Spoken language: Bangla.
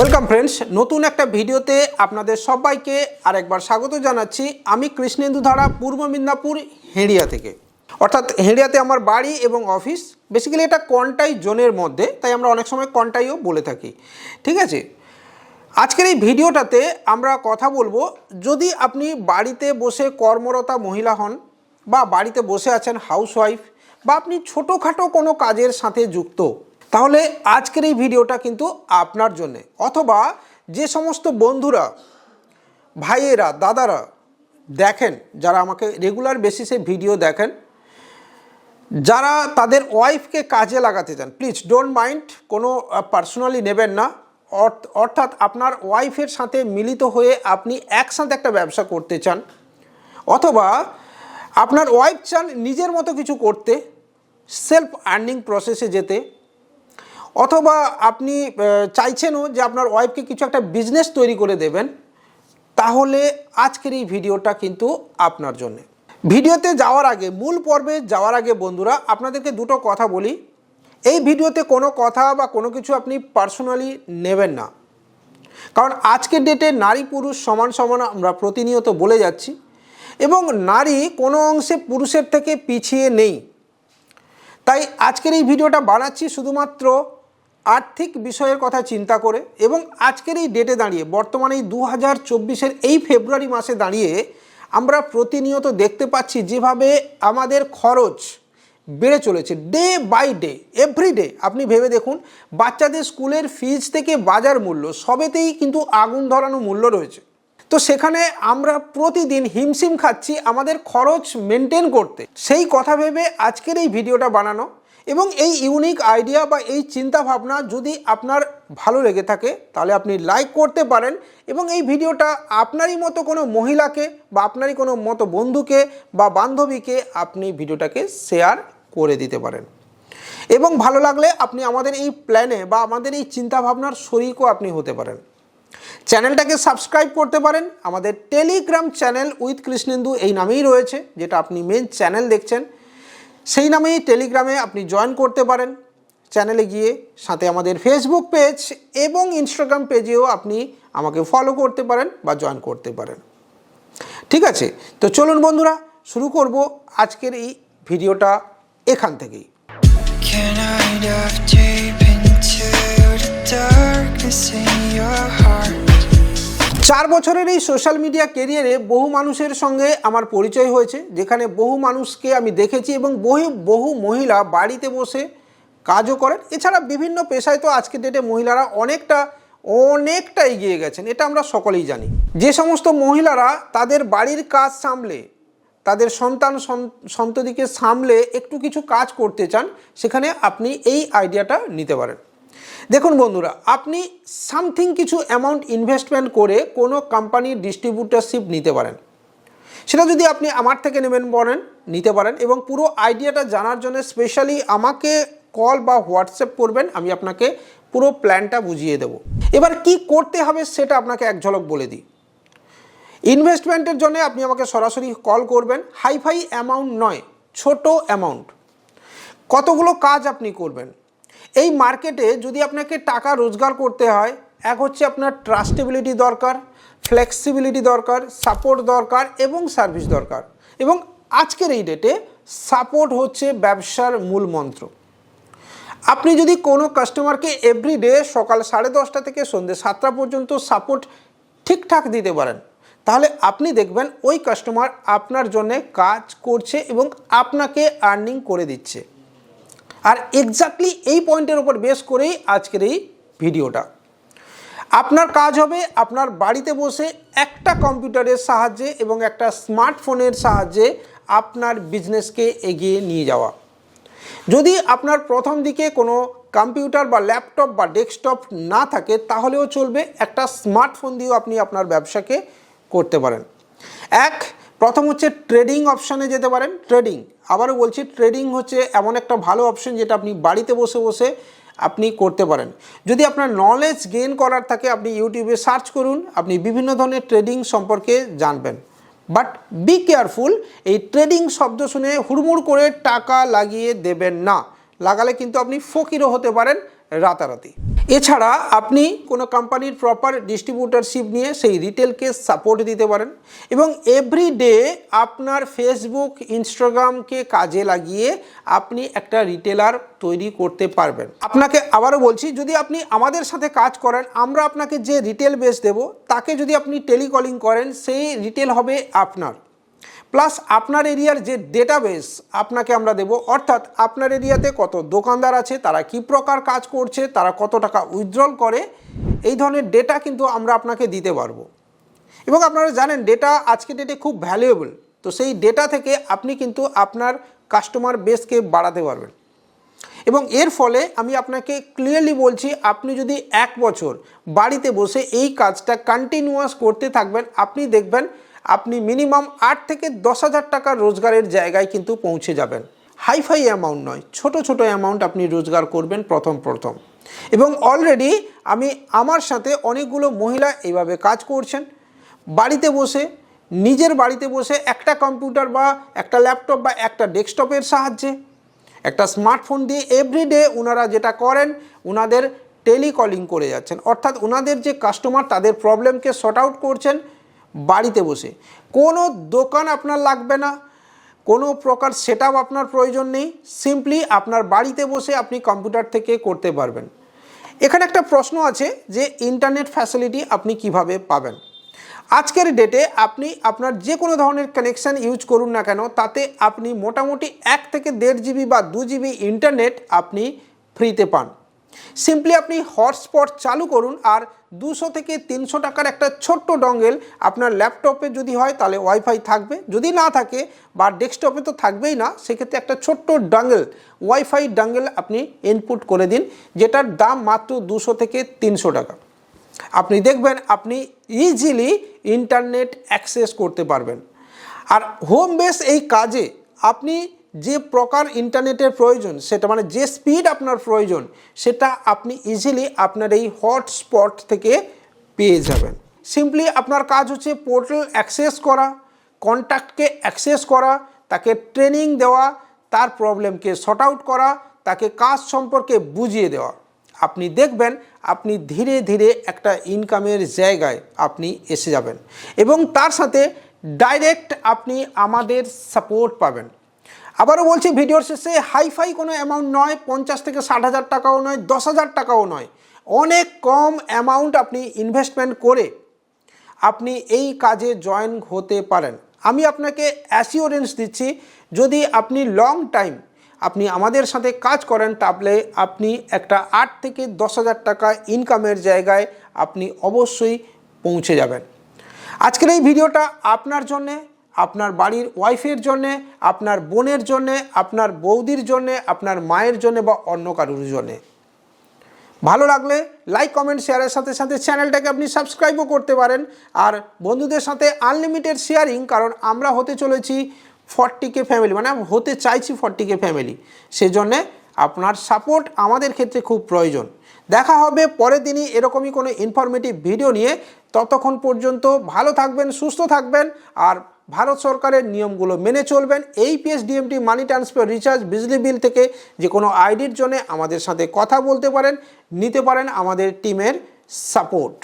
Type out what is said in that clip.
ওয়েলকাম ফ্রেন্ডস নতুন একটা ভিডিওতে আপনাদের সবাইকে আরেকবার স্বাগত জানাচ্ছি আমি কৃষ্ণেন্দু ধারা, পূর্ব মিদনাপুর, হেঁড়িয়া থেকে। অর্থাৎ হেঁড়িয়াতে আমার বাড়ি এবং অফিস। বেসিক্যালি এটা কন্টাই জোনের মধ্যে, তাই আমরা অনেক সময় কন্টাইও বলে থাকি। ঠিক আছে? আজকের এই ভিডিওটাতে আমরা কথা বলব, যদি আপনি বাড়িতে বসে কর্মরতা মহিলা হন বা বাড়িতে বসে আছেন হাউসওয়াইফ বা আপনি ছোটোখাটো কোনো কাজের সাথে যুক্ত তাহলে আজকের এই ভিডিওটা কিন্তু আপনার জন্যে। অথবা যে সমস্ত বন্ধুরা, ভাইয়েরা, দাদারা দেখেন, যারা আমাকে রেগুলার বেসিসে ভিডিও দেখেন, যারা তাদের ওয়াইফকে কাজে লাগাতে চান প্লিজ ডোন্ট মাইন্ড কোনো পার্সোনালি নেবেন না। অর্থ- অর্থাৎ আপনার ওয়াইফের সাথে মিলিত হয়ে আপনি একসাথে একটা ব্যবসা করতে চান, অথবা আপনার ওয়াইফ চান নিজের মতো কিছু করতে সেলফ আর্নিং প্রসেসে যেতে অথবা আপনি চাইছেনও যে আপনার ওয়াইফকে কিছু একটা বিজনেস তৈরি করে দেবেন, তাহলে আজকের এই ভিডিওটা কিন্তু আপনার জন্যে। ভিডিওতে যাওয়ার আগে, মূল পর্বে যাওয়ার আগে বন্ধুরা, আপনাদেরকে দুটো কথা বলি। এই ভিডিওতে কোনো কথা বা কোনো কিছু আপনি পার্সোনালি নেবেন না। কারণ আজকের ডেটে নারী পুরুষ সমান সমান আমরা প্রতিনিয়ত বলে যাচ্ছি এবং নারী কোনো অংশে পুরুষের থেকে পিছিয়ে নেই। তাই আজকের এই ভিডিওটা বানাচ্ছি শুধুমাত্র আর্থিক বিষয়ের কথা চিন্তা করে এবং আজকের এই ডেটে দাঁড়িয়ে, বর্তমানে এই দু হাজার চব্বিশের এই ফেব্রুয়ারি মাসে দাঁড়িয়ে আমরা প্রতিনিয়ত দেখতে পাচ্ছি যেভাবে আমাদের খরচ বেড়ে চলেছে day by day every day আপনি ভেবে দেখুন, বাচ্চাদের স্কুলের ফিজ থেকে বাজার মূল্য সবেতেই কিন্তু আগুন ধরানো মূল্য রয়েছে। তো সেখানে আমরা প্রতিদিন হিমশিম খাচ্ছি আমাদের খরচ মেনটেন করতে। সেই কথা ভেবে আজকের এই ভিডিওটা বানানো এবং এই ইউনিক আইডিয়া বা এই চিন্তা ভাবনা যদি আপনার ভালো লেগে থাকে, তাহলে আপনি লাইক করতে পারেন এবং এই ভিডিওটা আপনারই মতো কোনো মহিলাকে বা আপনারই কোনো মতো বন্ধুকে বা বান্ধবীকে আপনি ভিডিওটাকে শেয়ার করে দিতে পারেন। এবং ভালো লাগলে আপনি আমাদের এই প্ল্যানে বা আমাদের এই চিন্তাভাবনার শরিকও আপনি হতে পারেন। চ্যানেলটাকে সাবস্ক্রাইব করতে পারেন। আমাদের টেলিগ্রাম চ্যানেল উইথ কৃষ্ণেন্দু এই নামেই রয়েছে, যেটা আপনি মেন চ্যানেল দেখছেন। সেই নামেই টেলিগ্রামে আপনি জয়েন করতে পারেন। চ্যানেলে গিয়ে সাথে আমাদের ফেসবুক পেজ এবং ইনস্টাগ্রাম পেজেও আপনি আমাকে ফলো করতে পারেন বা জয়েন করতে পারেন। ঠিক আছে? তো চলুন বন্ধুরা, শুরু করব আজকের এই ভিডিওটা এখান থেকেই। Can I dive deep into the darkness in your heart? চার বছরের এই সোশ্যাল মিডিয়া কেরিয়ারে বহু মানুষের সঙ্গে আমার পরিচয় হয়েছে, যেখানে বহু মানুষকে আমি দেখেছি এবং বহু বহু মহিলা বাড়িতে বসে কাজও করেন। এছাড়া বিভিন্ন পেশায় তো আজকের ডেটে মহিলারা অনেকটা অনেকটা এগিয়ে গেছেন, এটা আমরা সকলেই জানি। যে সমস্ত মহিলারা তাদের বাড়ির কাজ সামলে, তাদের সন্তান সন- সন্ততিকে সামলে একটু কিছু কাজ করতে চান, সেখানে আপনি এই আইডিয়াটা নিতে পারেন। দেখুন বন্ধুরা, আপনি সামথিং কিছু অ্যামাউন্ট ইনভেস্টমেন্ট করে কোনো কোম্পানির ডিস্ট্রিবিউটারশিপ নিতে পারেন। সেটা যদি আপনি আমার থেকে নেবেন বলেন, নিতে পারেন এবং পুরো আইডিয়াটা জানার জন্য স্পেশালি আমাকে কল বা হোয়াটসঅ্যাপ করবেন, আমি আপনাকে পুরো প্ল্যানটা বুঝিয়ে দেব। এবার কি করতে হবে সেটা আপনাকে এক ঝলক বলে দিই। ইনভেস্টমেন্টের জন্য আপনি আমাকে সরাসরি কল করবেন হাইফাই অ্যামাউন্ট নয়, ছোট অ্যামাউন্ট কতগুলো কাজ আপনি করবেন এই মার্কেটে যদি আপনাকে টাকা রোজগার করতে হয়, এক হচ্ছে আপনার ট্রাস্টেবিলিটি দরকার, ফ্লেক্সিবিলিটি দরকার, সাপোর্ট দরকার এবং সার্ভিস দরকার। এবং আজকের এই ডেটে সাপোর্ট হচ্ছে ব্যবসার মূল মন্ত্র। আপনি যদি কোনো কাস্টমারকে এভরিডে সকাল সাড়ে দশটা থেকে সন্ধ্যে সাতটা পর্যন্ত সাপোর্ট ঠিকঠাক দিতে পারেন, তাহলে আপনি দেখবেন ওই কাস্টমার আপনার জন্য কাজ করছে এবং আপনাকে আর্নিং করে দিচ্ছে। আর এক্স্যাক্টলি এই পয়েন্টের উপর বেস করেই আজকের এই ভিডিওটা আপনার কাজ হবে আপনার বাড়িতে বসে একটা কম্পিউটারের সাহায্যে এবং একটা স্মার্টফোনের সাহায্যে আপনার বিজনেসকে এগিয়ে নিয়ে যাওয়া। যদি আপনার প্রথম দিকে কোনো কম্পিউটার বা ল্যাপটপ বা ডেস্কটপ না থাকে, তাহলেও চলবে একটা স্মার্টফোন দিয়েও আপনি আপনার ব্যবসাকে করতে পারেন। এক প্রথম হচ্ছে ট্রেডিং অপশানে যেতে পারেন, ট্রেডিং। আবারও বলছি, ট্রেডিং হচ্ছে এমন একটা ভালো অপশন যেটা আপনি বাড়িতে বসে বসে আপনি করতে পারেন। যদি আপনার নলেজ গেইন করার থাকে, আপনি ইউটিউবে সার্চ করুন, আপনি বিভিন্ন ধরনের ট্রেডিং সম্পর্কে জানবেন। বাট বি কেয়ারফুল এই ট্রেডিং শব্দ শুনে হুড়মুড় করে টাকা লাগিয়ে দেবেন না। লাগালে কিন্তু আপনি ফকিরও হতে পারেন রাতারাতি। এছাড়া আপনি কোনো কোম্পানির প্রপার ডিস্ট্রিবিউটারশিপ নিয়ে সেই রিটেলকে সাপোর্ট দিতে পারেন এবং এভরি ডে আপনার ফেসবুক ইনস্টাগ্রামকে কাজে লাগিয়ে আপনি একটা রিটেলার তৈরি করতে পারবেন। আপনাকে আবারও বলছি, যদি আপনি আমাদের সাথে কাজ করেন, আমরা আপনাকে যে রিটেল বেস দেব, তাকে যদি আপনি টেলিকলিং করেন, সেই রিটেল হবে আপনার। প্লাস আপনার এরিয়ার যে ডেটাবেস আপনাকে আমরা দেব। অর্থাৎ আপনার এরিয়াতে কত দোকানদার আছে, তারা কি প্রকার কাজ করছে, তারা কত টাকা উইথড্রল করে, এই ধরনের ডেটা কিন্তু আমরা আপনাকে দিতে পারব। এবং আপনারা জানেন ডেটা আজকে ডেটে খুব ভ্যালুয়েবল তো সেই ডেটা থেকে আপনি কিন্তু আপনার কাস্টমার বেসকে বাড়াতে পারবেন। এবং এর ফলে আমি আপনাকে ক্লিয়ারলি বলছি, আপনি যদি এক বছর বাড়িতে বসে এই কাজটা কন্টিনিউয়াস করতে থাকবেন, আপনি দেখবেন আপনি মিনিমাম আট থেকে দশ হাজার টাকার রোজগারের জায়গায় কিন্তু পৌঁছে যাবেন। হাইফাই অ্যামাউন্ট নয়, ছোট ছোট অ্যামাউন্ট আপনি রোজগার করবেন প্রথম প্রথম। এবং অলরেডি আমি আমার সাথে অনেকগুলো মহিলা এইভাবে কাজ করছেন। বাড়িতে বসে, নিজের বাড়িতে বসে একটা কম্পিউটার বা একটা ল্যাপটপ বা একটা ডেস্কটপের সাহায্যে, একটা স্মার্টফোন দিয়ে এভরিডে ওনারা যেটা করেন ওনাদের টেলিকলিং করে যাচ্ছেন। অর্থাৎ ওনাদের যে কাস্টমার তাদের প্রবলেমকে শর্ট আউট করছেন বাড়িতে বসে। কোনো দোকান আপনার লাগবে না, কোনো প্রকার সেট আপনার প্রয়োজন নেই সিম্পলি আপনার বাড়িতে বসে আপনি কম্পিউটার থেকে করতে পারবেন। এখানে একটা প্রশ্ন আছে যে ইন্টারনেট ফ্যাসিলিটি আপনি কীভাবে পাবেন? আজকের ডেটে আপনি আপনার যে কোনো ধরনের কানেকশান ইউজ করুন না কেন, তাতে আপনি মোটামুটি এক থেকে দেড় জিবি বা দু জিবি ইন্টারনেট আপনি ফ্রিতে পান। সিম্পলি আপনি হটস্পট চালু করুন আর দুশো থেকে তিনশো টাকার একটা ছোট্ট ডঙ্গেল আপনার ল্যাপটপে যদি হয় তাহলে ওয়াইফাই থাকবে। যদি না থাকে বা ডেস্কটপে তো থাকবেই না, সেক্ষেত্রে একটা ছোট্ট ডাঙ্গেল ওয়াইফাই ডাঙ্গেল আপনি ইনপুট করে দিন, যেটার দাম মাত্র দুশো থেকে তিনশো টাকা। আপনি দেখবেন আপনি ইজিলি ইন্টারনেট অ্যাক্সেস করতে পারবেন। আর হোম বেস এই কাজে আপনি যে প্রকার ইন্টারনেটের প্রয়োজন, সেটা মানে যে স্পিড আপনার প্রয়োজন, সেটা আপনি ইজিলি আপনার এই হটস্পট থেকে পেয়ে যাবেন। সিম্পলি আপনার কাজ হচ্ছে পোর্টাল অ্যাক্সেস করা কন্ট্যাক্টকে অ্যাক্সেস করা, তাকে ট্রেনিং দেওয়া, তার প্রবলেমকে শর্ট আউট করা, তাকে কাজ সম্পর্কে বুঝিয়ে দেওয়া। আপনি দেখবেন, আপনি ধীরে ধীরে একটা ইনকামের জায়গায় আপনি এসে যাবেন। এবং তার সাথে ডাইরেক্ট আপনি আমাদের সাপোর্ট পাবেন। আবারও বলছি, ভিডিওর শেষে হাইফাই কোনো অ্যামাউন্ট নয়, পঞ্চাশ থেকে ষাট হাজার টাকাও নয়, দশ হাজার টাকাও নয়। অনেক কম অ্যামাউন্ট আপনি ইনভেস্টমেন্ট করে আপনি এই কাজে জয়েন হতে পারেন। আমি আপনাকে অ্যাসিওরেন্স দিচ্ছি, যদি আপনি লং টাইম আপনি আমাদের সাথে কাজ করেন, তাহলে আপনি একটা আট থেকে দশ হাজার টাকা ইনকামের জায়গায় আপনি অবশ্যই পৌঁছে যাবেন। আজকের এই ভিডিওটা আপনার জন্যে। আপনার বাড়ির ওয়াইফের জন্যে, আপনার বোনের জন্যে, আপনার বৌদির জন্যে, আপনার মায়ের জন্যে বা অন্য কারোর জন্যে। ভালো লাগলে লাইক কমেন্ট শেয়ারের সাথে সাথে চ্যানেলটাকে আপনি সাবস্ক্রাইবও করতে পারেন। আর বন্ধুদের সাথে আনলিমিটেড শেয়ারিং কারণ আমরা হতে চলেছি ফর্টি কে ফ্যামিলি মানে হতে চাইছি ফর্টি কে ফ্যামিলি সেজন্যে আপনার সাপোর্ট আমাদের ক্ষেত্রে খুব প্রয়োজন। দেখা হবে পরের দিনই এরকমই কোনো ইনফরমেটিভ ভিডিও নিয়ে। ততক্ষণ পর্যন্ত ভালো থাকবেন, সুস্থ থাকবেন। আর ভারত সরকারের নিয়মগুলো মেনে চলবেন। এই PS DMT money transfer recharge বিজলি বিল থেকে যে কোনো আইডির জন্য আমাদের সাথে কথা বলতে পারেন, নিতে পারেন আমাদের টিমের সাপোর্ট